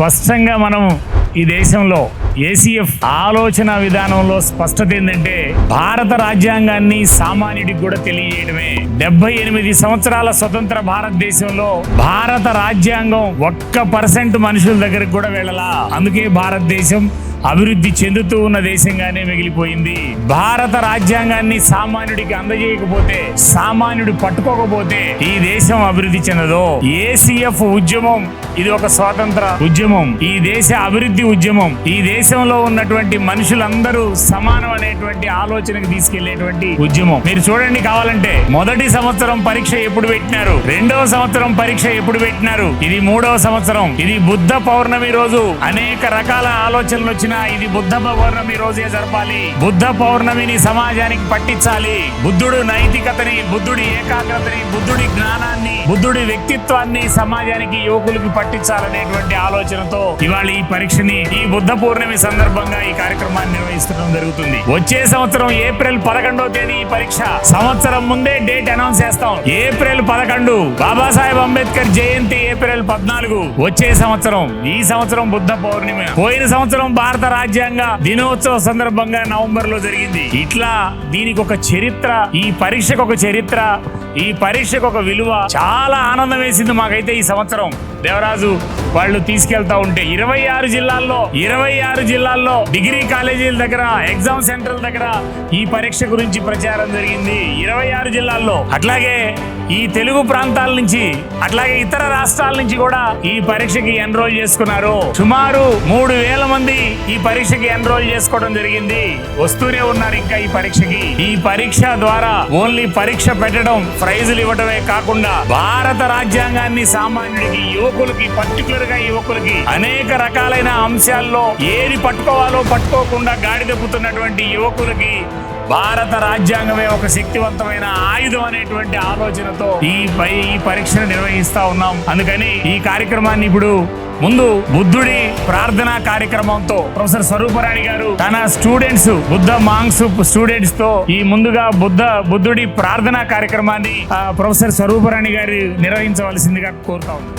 స్పష్టంగా మనం ఈ దేశంలో ఏసీఎఫ్ ఆలోచన విధానంలో స్పష్టత ఏంటంటే భారత రాజ్యాంగాన్ని సామాన్యుడికి కూడా తెలియజేయడమే. డెబ్బై ఎనిమిది సంవత్సరాల స్వతంత్ర భారతదేశంలో భారత రాజ్యాంగం ఒక్క పర్సెంట్ మనుషుల దగ్గరికి కూడా వెళ్ళలా. అందుకే భారతదేశం అభివృద్ధి చెందుతూ ఉన్న దేశంగానే మిగిలిపోయింది. భారత రాజ్యాంగాన్ని సామాన్యుడికి అందజేయకపోతే సామాన్యుడు పట్టుకోకపోతే ఈ దేశం అభివృద్ధి చెందదు. ఏసీఎఫ్ ఉద్యమం ఇది ఒక స్వాతంత్ర ఉద్యమం. ఈ దేశ అభివృద్ధి ఉద్యమం ఈ దేశంలో ఉన్నటువంటి మనుషులందరూ సమానం అనేటువంటి ఆలోచనకు తీసుకెళ్ళేటువంటి ఉద్యమం. మీరు చూడండి కావాలంటే మొదటి సంవత్సరం పరీక్ష ఎప్పుడు పెట్టినారు? రెండవ సంవత్సరం పరీక్ష ఎప్పుడు పెట్టినారు? ఇది మూడవ సంవత్సరం. ఇది బుద్ధ పౌర్ణమి రోజు అనేక రకాల ఆలోచనలు వచ్చిన ఇది బుద్ధ పౌర్ణమి రోజే జరపాలి. బుద్ధ పౌర్ణమిని సమాజానికి పట్టించాలి. బుద్ధుడు నైతికతని బుద్ధుడి ఏకాగ్రతని బుద్ధుడి జ్ఞానాన్ని బుద్ధుడి వ్యక్తిత్వాన్ని సమాజానికి యువకులకు పట్టించాలనేటువంటి ఆలోచనతో ఇవాళ ఈ పరీక్షని ఈ బుద్ధ పౌర్ణమి సందర్భంగా ఈ కార్యక్రమాన్ని నిర్వహించడం జరుగుతుంది. వచ్చే సంవత్సరం ఏప్రిల్ పదకొండవ తేదీ ఈ పరీక్ష. సంవత్సరం ముందే డేట్ అనౌన్స్ చేస్తాం. ఏప్రిల్ పదకొండు బాబాసాహెబ్ అంబేద్కర్ జయంతి ఏప్రిల్ పద్నాలుగు. వచ్చే సంవత్సరం ఈ సంవత్సరం బుద్ధ పౌర్ణమి. పోయిన సంవత్సరం భారత రాజ్యాంగ దినోత్సవ సందర్భంగా నవంబర్లో జరిగింది. ఇట్లా దీనికి ఒక చరిత్ర ఈ పరీక్షకు ఒక చరిత్ర ఈ పరీక్షకు ఒక విలువ చాలా ఆనందం వేసింది మాకైతే ఈ సంవత్సరం. దేవరాజు వాళ్ళు తీసుకెళ్తా ఉంటే ఇరవై ఆరు జిల్లాల్లో ఇరవై ఆరు జిల్లాల్లో డిగ్రీ కాలేజీల దగ్గర ఎగ్జామ్ సెంటర్ల దగ్గర ఈ పరీక్ష గురించి ప్రచారం జరిగింది. ఇరవై ఆరు జిల్లాల్లో. అట్లాగే ఈ తెలుగు ప్రాంతాల నుంచి అట్లాగే ఇతర రాష్ట్రాల నుంచి కూడా ఈ పరీక్షకి ఎన్రోల్ చేసుకున్నారు. సుమారు మూడు వేల మంది ఈ పరీక్షకి ఎన్రోల్ చేసుకోవడం జరిగింది. వస్తూనే ఉన్నారు ఇంకా ఈ పరీక్షకి. ఈ పరీక్ష ద్వారా ఓన్లీ పరీక్ష పెట్టడం ప్రైజులు ఇవ్వడమే కాకుండా భారత రాజ్యాంగాన్ని సామాన్యుడికి యువకులకి పర్టికులర్ గా యువకులకి. అనేక రకాలైన అంశాల్లో ఏది పట్టుకోవాలో పట్టుకోకుండా గాడి దప్పుతున్నటువంటి యువకులకి భారత రాజ్యాంగమే ఒక శక్తివంతమైన ఆయుధం అనేటువంటి ఆలోచనతో ఈ పై ఈ పరీక్షను నిర్వహిస్తా ఉన్నాం. అందుకని ఈ కార్యక్రమాన్ని ఇప్పుడు ముందు బుద్ధుడి ప్రార్థనా కార్యక్రమంతో ప్రొఫెసర్ స్వరూపరాణి గారు తన స్టూడెంట్స్ బుద్ధ మాంగ్స్ స్టూడెంట్స్తో ఈ ముందుగా బుద్ధ బుద్ధుడి ప్రార్థనా కార్యక్రమాన్ని ప్రొఫెసర్ స్వరూపరాణి గారు నిర్వహించవలసిందిగా కోరుతా ఉన్నాను.